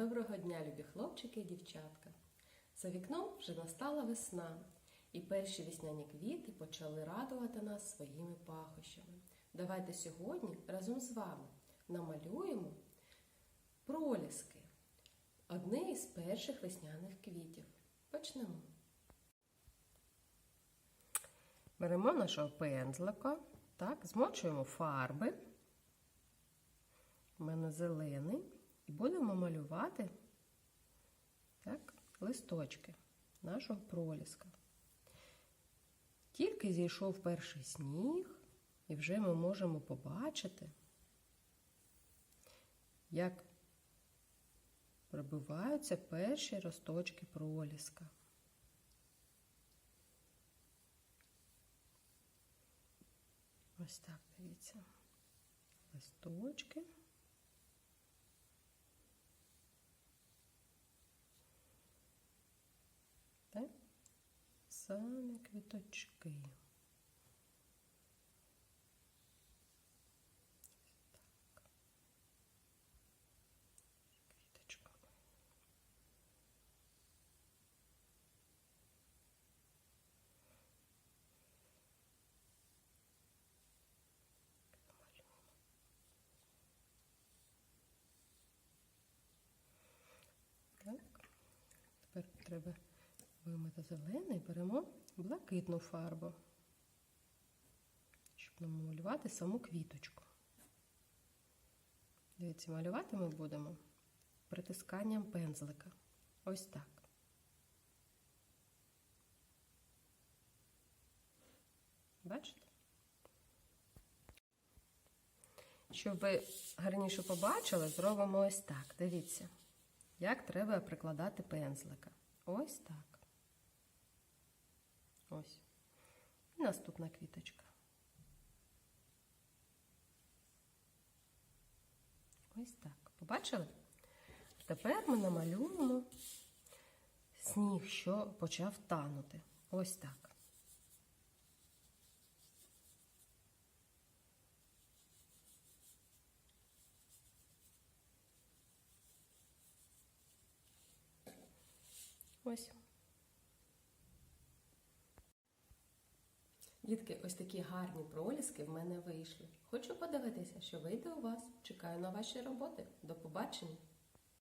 Доброго дня, любі хлопчики і дівчатка. За вікном вже настала весна, і перші весняні квіти почали радувати нас своїми пахощами. Давайте сьогодні разом з вами намалюємо проліски, одне із перших весняних квітів. Почнемо. Беремо нашого пензлика, так, змочуємо фарби. У мене зелений. І будемо малювати так, листочки нашого проліска. Тільки зійшов перший сніг, і вже ми можемо побачити, як пробиваються перші росточки проліска. Ось так, дивіться. Листочки. Так? Самі квіточки. Тепер треба вимити зелений, беремо блакитну фарбу, щоб намалювати саму квіточку. Дивіться, малювати ми будемо притисканням пензлика. Ось так. Бачите? Щоб ви гарніше побачили, зробимо ось так. Дивіться, як треба прикладати пензлика. Ось так. Ось. І наступна квіточка. Ось так. Побачили? Тепер ми намалюємо сніг, що почав танути. Ось так. Ось. Дітки, ось такі гарні проліски в мене вийшли. Хочу подивитися, що вийде у вас. Чекаю на ваші роботи. До побачення!